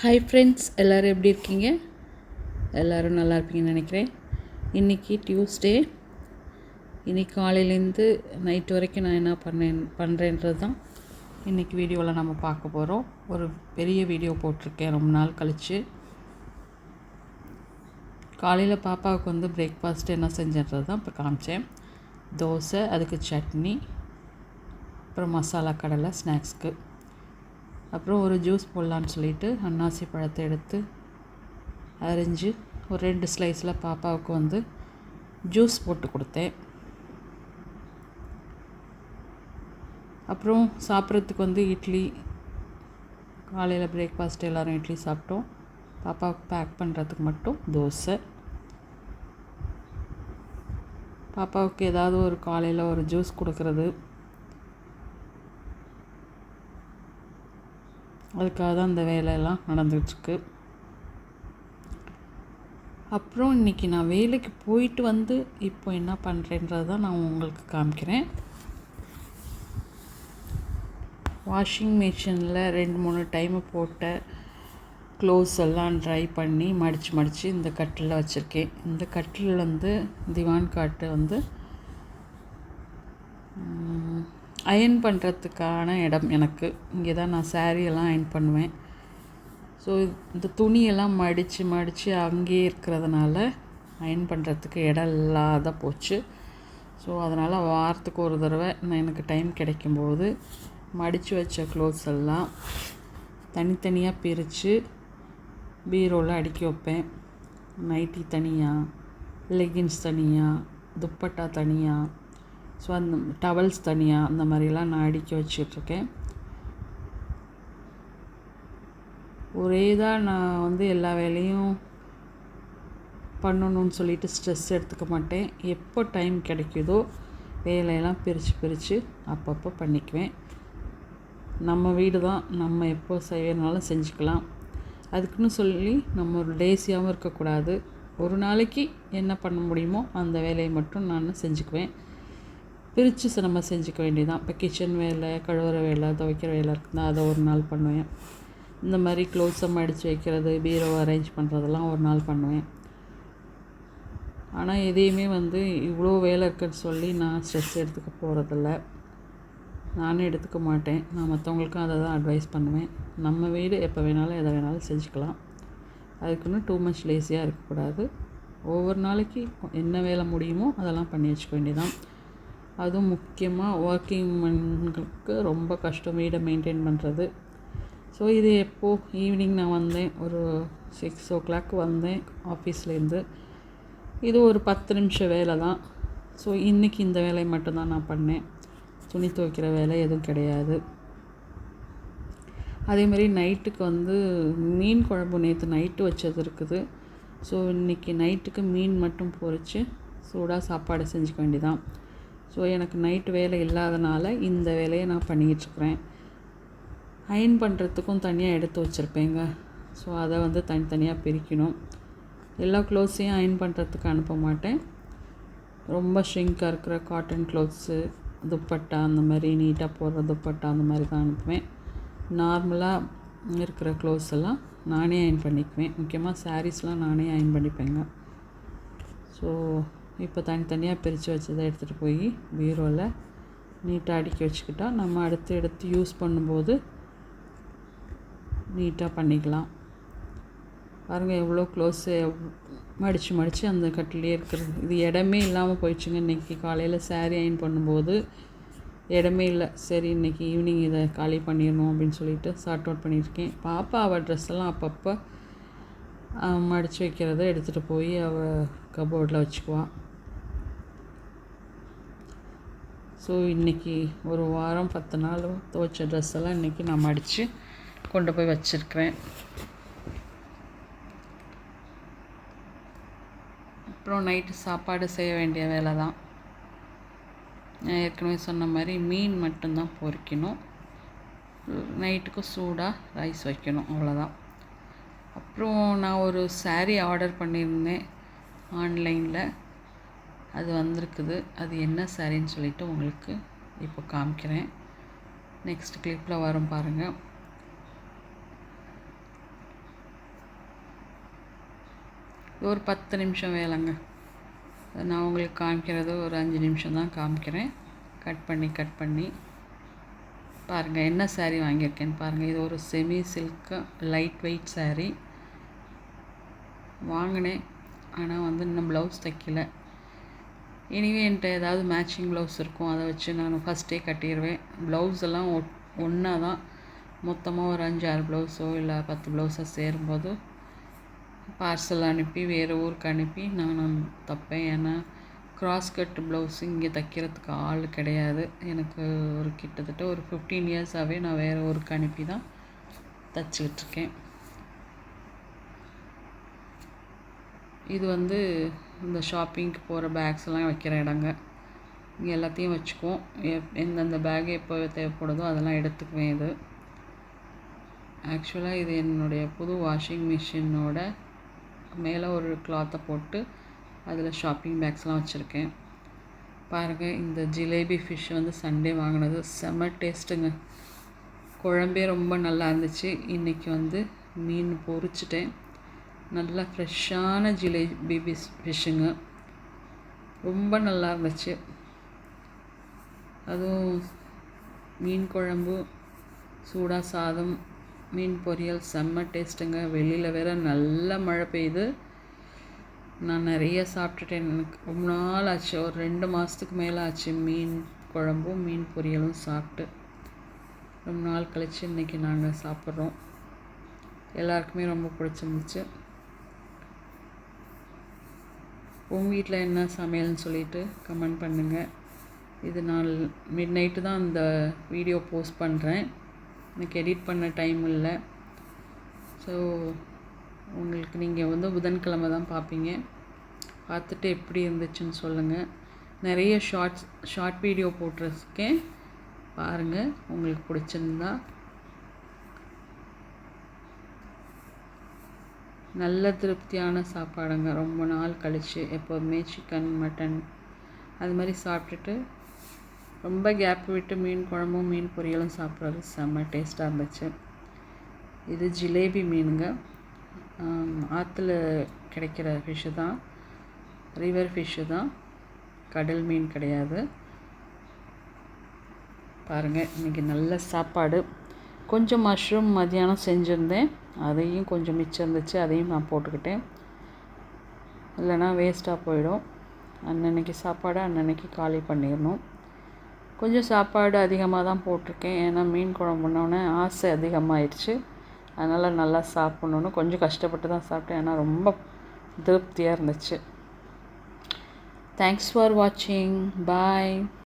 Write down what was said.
Hi friends எல்லோரும் எப்படி இருக்கீங்க? எல்லோரும் நல்லா இருப்பீங்கன்னு நினைக்கிறேன். இன்றைக்கி டியூஸ்டே இன்றைக்கி காலையிலேருந்து நைட் வரைக்கும் நான் என்ன பண்ணேன் பண்ணுறேன்றது தான் இன்றைக்கி வீடியோவில் நம்ம பார்க்க போகிறோம் ஒரு பெரிய வீடியோ போட்டிருக்கேன் ரொம்ப நாள் கழித்து காலையில் பாப்பாவுக்கு வந்து பிரேக்ஃபாஸ்ட் என்ன செஞ்சன்றது தான் இப்போ காமிச்சேன். தோசை அதுக்கு சட்னி அப்புறம் மசாலா கடலை ஸ்நாக்ஸ்க்கு அப்புறம் ஒரு ஜூஸ் போடலான்னு சொல்லிட்டு அன்னாசி பழத்தை எடுத்து அரிஞ்சு ஒரு ரெண்டு ஸ்லைஸில் பாப்பாவுக்கு வந்து ஜூஸ் போட்டு கொடுத்தேன். அப்புறம் சாப்பிட்றதுக்கு வந்து இட்லி காலையில் பிரேக்ஃபாஸ்ட் எல்லோரும் இட்லி சாப்பிட்டோம். பாப்பாவுக்கு பேக் பண்ணுறதுக்கு மட்டும் தோசை. பாப்பாவுக்கு ஏதாவது ஒரு காலையில் ஒரு ஜூஸ் கொடுக்குறது. அதுக்காக தான் இந்த வேலையெல்லாம் நடந்துகிட்ருக்கு. அப்புறம் இன்றைக்கி நான் வேலைக்கு போயிட்டு வந்து இப்போ என்ன பண்ணுறேன்றது தான் நான் உங்களுக்கு காமிக்கிறேன். வாஷிங் மிஷினில் ரெண்டு மூணு டைமு போட்ட க்ளோஸ் எல்லாம் ட்ரை பண்ணி மடித்து மடித்து இந்த கட்டில் வச்சுருக்கேன். இந்த கட்டில் வந்து திவான் காட்டு வந்து அயன் பண்ணுறதுக்கான இடம் எனக்கு. இங்கே தான் நான் சாரியெல்லாம் அயன் பண்ணுவேன். ஸோ இந்த துணியெல்லாம் மடித்து மடித்து அங்கேயே இருக்கிறதுனால அயன் பண்ணுறதுக்கு இடம் இல்லாத போச்சு. ஸோ அதனால் வாரத்துக்கு ஒரு தடவை நான் எனக்கு டைம் கிடைக்கும்போது மடித்து வச்ச க்ளோத்ஸ் எல்லாம் தனித்தனியாக பிரித்து பீரோவில் அடுக்கி வைப்பேன். நைட்டி தனியாக லெகின்ஸ் தனியாக துப்பட்டா தனியாக ஸோ அந்த டவல்ஸ் தனியாக அந்த மாதிரிலாம் நான் அடுக்கி வச்சிட்ருக்கேன். ஒரே தான் நான் வந்து எல்லா வேலையும் பண்ணணும்னு சொல்லிட்டு ஸ்ட்ரெஸ் எடுத்துக்க மாட்டேன். எப்போ டைம் கிடைக்குதோ வேலையெல்லாம் பிரித்து பிரித்து அப்பப்போ பண்ணிக்குவேன். நம்ம வீடு தான். நம்ம எப்போ செய்யறனாலும் செஞ்சுக்கலாம். அதுக்குன்னு சொல்லி நம்ம ஒரு லேசியாகவும் இருக்கக்கூடாது. ஒரு நாளைக்கு என்ன பண்ண முடியுமோ அந்த வேலையை மட்டும் நான் செஞ்சுக்குவேன். பிரித்து நம்ம செஞ்சுக்க வேண்டியதான் இப்போ கிச்சன் வேலை கழுவுற வேலை துவைக்கிற வேலை இருக்குதுன்னா அதை ஒரு நாள் பண்ணுவேன். இந்த மாதிரி க்ளோத்ஸை மடித்து வைக்கிறது பீரோவை அரேஞ்ச் பண்ணுறதெல்லாம் ஒரு நாள் பண்ணுவேன். ஆனால் எதையுமே வந்து இவ்வளோ வேலை இருக்குன்னு சொல்லி நான் ஸ்ட்ரெஸ் எடுத்துக்க போகிறதில்ல நானே எடுத்துக்க மாட்டேன். நான் மற்றவங்களுக்கும் அதை தான் அட்வைஸ் பண்ணுவேன். நம்ம வீடு எப்போ வேணாலும் எதை வேணாலும் செஞ்சுக்கலாம். அதுக்குன்னு டூ மச் லேசியாக இருக்கக்கூடாது. ஒவ்வொரு நாளைக்கு என்ன வேலை முடியுமோ அதெல்லாம் பண்ணி வச்சுக்க வேண்டியதான் அதுவும் முக்கியமாக ஒர்க்கிங் உமன்களுக்கு ரொம்ப கஷ்டம் வீடை மெயின்டைன் பண்ணுறது ஸோ இது எப்போது ஈவினிங் நான் வந்தேன். ஒரு சிக்ஸ் ஓ கிளாக் வந்தேன் ஆஃபீஸ்லேருந்து இது ஒரு பத்து நிமிஷம் வேலை தான். ஸோ இன்றைக்கி இந்த வேலையை மட்டும்தான் நான் பண்ணேன். துணி துவைக்கிற வேலை எதுவும் கிடையாது. அதேமாதிரி நைட்டுக்கு வந்து மீன் குழம்பு நேற்று நைட்டு வச்சது இருக்குது. ஸோ இன்றைக்கி நைட்டுக்கு மீன் மட்டும் பொறிச்சு சூடாக சாப்பாடு செஞ்சுக்க வேண்டியதான் ஸோ எனக்கு நைட்டு வேலை இல்லாதனால இந்த வேலையை நான் பண்ணிகிட்ருக்குறேன். அயன் பண்ணுறதுக்கும் தனியாக எடுத்து வச்சுருப்பேங்க. ஸோ அதை வந்து தனித்தனியாக பிரிக்கணும். எல்லா க்ளோத்ஸையும் அயன் பண்ணுறதுக்கு அனுப்ப மாட்டேன். ரொம்ப ஷ்ரிங்காக இருக்கிற காட்டன் க்ளோத்ஸு துப்பட்டா அந்த மாதிரி நீட்டாக போடுற துப்பட்டா அந்த மாதிரி தான் அனுப்புவேன். நார்மலாக இருக்கிற க்ளோத்ஸ் எல்லாம் நானே அயன் பண்ணிக்குவேன். முக்கியமாக சாரீஸ்லாம் நானே அயன் பண்ணிப்பேங்க. ஸோ இப்போ தனித்தனியாக பிரித்து வச்சதை எடுத்துகிட்டு போய் பீரோவில் நீட்டாக அடுக்கி வச்சுக்கிட்டா நம்ம அடுத்து எடுத்து யூஸ் பண்ணும்போது நீட்டாக பண்ணிக்கலாம். பாருங்கள் எவ்வளோ க்ளோஸு மடித்து மடித்து அந்த கட்டிலே இருக்கிறது. இது இடமே இல்லாமல் போயிடுச்சுங்க. இன்றைக்கி காலையில் சேரீ அயன் பண்ணும்போது இடமே இல்லை. சரி இன்றைக்கி ஈவினிங் இதை காலி பண்ணிடணும் அப்படின்னு சொல்லிட்டு சார்ட் அவுட் பண்ணியிருக்கேன். பாப்பா அவள் ட்ரெஸ் எல்லாம் அப்பப்போ மடித்து வைக்கிறத எடுத்துகிட்டு போய் அவள் கபோர்டில் வச்சுக்குவாள் ஸோ இன்றைக்கி ஒரு வாரம் பத்து நாள் துவைச்ச ட்ரெஸ் எல்லாம் இன்றைக்கி நான் மடித்து கொண்டு போய் வச்சுருக்கிறேன். அப்புறம் நைட்டு சாப்பாடு செய்ய வேண்டிய வேலை தான் நான் ஏற்கனவே சொன்ன மாதிரி மீன் மட்டும்தான் பொறிக்கணும். நைட்டுக்கு சூடாக ரைஸ் வைக்கணும் அவ்வளோதான் அப்புறம் நான் ஒரு சாரீ ஆர்டர் பண்ணியிருந்தேன் ஆன்லைனில் அது வந்திருக்குது. அது என்ன சாரின்னு சொல்லிட்டு உங்களுக்கு இப்போ காமிக்கிறேன். நெக்ஸ்ட் கிளிப்பில் வரும் பாருங்கள் ஒரு பத்து நிமிஷம் வேலைங்க. நான் உங்களுக்கு காமிக்கிறது ஒரு அஞ்சு நிமிஷம் தான் காமிக்கிறேன். கட் பண்ணி கட் பண்ணி. பாருங்கள் என்ன சாரீ வாங்கியிருக்கேன்னு பாருங்கள் இது ஒரு semi silk light weight sari வாங்கினேன். ஆனால் வந்து இன்னும் ப்ளவுஸ் தைக்கல. எனிவே என்கிட்ட ஏதாவது மேட்சிங் ப்ளவுஸ் இருக்கும் அதை வச்சு நான் ஃபஸ்ட்டே கட்டிடுவேன் ப்ளவுஸ் எல்லாம் ஒன்றா தான். மொத்தமாக ஒரு அஞ்சு ஆறு ப்ளவுஸோ இல்லை பத்து ப்ளவுஸோ சேரும்போது பார்சல் அனுப்பி வேறு ஊருக்கு அனுப்பி நான் தைப்பேன். ஏன்னா கிராஸ் கட் ப்ளவுஸ் இங்கே தைக்கிறதுக்கு ஆள் கிடையாது. எனக்கு ஒரு கிட்டத்தட்ட ஒரு ஃபிஃப்டீன் இயர்ஸாகவே நான் வேறு ஊருக்கு அனுப்பி தான் தைச்சிக்கிட்டு இருக்கேன். இது வந்து இந்த ஷாப்பிங்க்கு போகிற பேக்ஸ்லாம் வைக்கிற இடங்க. இங்கே எல்லாத்தையும் வச்சுக்குவோம். எப் எந்தெந்த பேக் எப்போ தேவைப்படுதோ அதெல்லாம் எடுத்துக்குவேன் இது. ஆக்சுவலாக இது என்னுடைய புது வாஷிங் மிஷினோட மேலே ஒரு கிளாத்தை போட்டு அதில் ஷாப்பிங் பேக்ஸ்லாம் வச்சுருக்கேன். பாருங்கள் இந்த ஜிலேபி ஃபிஷ் வந்து சண்டே வாங்கினது. செம்ம டேஸ்ட்டுங்க குழம்பே ரொம்ப நல்லா இருந்துச்சு. இன்றைக்கி வந்து மீன் பொரிச்சிட்டேன். நல்லா ஃப்ரெஷ்ஷான ஜிலேபி பிஸ் ஃபிஷ்ஷுங்க. ரொம்ப நல்லா இருந்துச்சு. அதுவும் மீன் குழம்பு சூடாக சாதம் மீன் பொரியல் செம்ம டேஸ்ட்டுங்க. வெளியில் வேற நல்ல மழை பெய்யுது. நான் நிறைய சாப்பிட்டுட்டேன். எனக்கு ரொம்ப நாள் ஆச்சு. ஒரு ரெண்டு மாதத்துக்கு மேலே ஆச்சு மீன் குழம்பும் மீன் பொரியலும் சாப்பிட்டு. ரொம்ப நாள் கழித்து இன்றைக்கி நாங்கள் சாப்பிட்றோம். எல்லாருக்குமே ரொம்ப பிடிச்சிருந்துச்சு. உங்கள் வீட்டில் என்ன சமையல்னு சொல்லிட்டு கமெண்ட் பண்ணுங்கள் இது நான் மிட் நைட்டு தான் இந்த வீடியோ போஸ்ட் பண்ணுறேன் எனக்கு எடிட் பண்ண டைம் இல்லை. ஸோ உங்களுக்கு நீங்கள் வந்து புதன்கிழமை தான் பார்ப்பீங்க பார்த்துட்டு எப்படி இருந்துச்சுன்னு சொல்லுங்கள் நிறைய ஷார்ட்ஸ் ஷார்ட் வீடியோ போட்டிருக்கேன். பாருங்கள் உங்களுக்கு பிடிச்சிருந்தா. நல்ல திருப்தியான சாப்பாடுங்க. ரொம்ப நாள் கழித்து எப்போதுமே சிக்கன் மட்டன் அது மாதிரி சாப்பிட்டுட்டு ரொம்ப கேப் விட்டு மீன் குழம்பும் மீன் பொரியலும் சாப்பிட்றது செம்ம டேஸ்ட்டாக இருந்துச்சு. இது ஜிலேபி மீனுங்க. ஆற்றுல கிடைக்கிற ஃபிஷ்ஷு தான். ரிவர் ஃபிஷ்ஷு தான். கடல் மீன் கிடையாது. பாருங்கள் இன்றைக்கி நல்ல சாப்பாடு. கொஞ்சம் மஷ்ரூம் மதியானம் செஞ்சுருந்தேன். அதையும் கொஞ்சம் மிச்சம் இருந்துச்சு அதையும் நான் போட்டுக்கிட்டேன். இல்லைன்னா வேஸ்ட்டாக போயிடும். அன்னன்னைக்கு சாப்பாடு அன்னன்னைக்கு காலி பண்ணிடணும். கொஞ்சம் சாப்பாடு அதிகமாக தான் போட்டிருக்கேன். ஏன்னா மீன் குழம்புனோடனே ஆசை அதிகமாகிடுச்சு அதனால் நல்லா சாப்பிட்ணுன்னு கொஞ்சம் கஷ்டப்பட்டு தான் சாப்பிட்டேன். ஏன்னா ரொம்ப திருப்தியாக இருந்துச்சு. தேங்க்ஸ் ஃபார் வாட்சிங் பாய்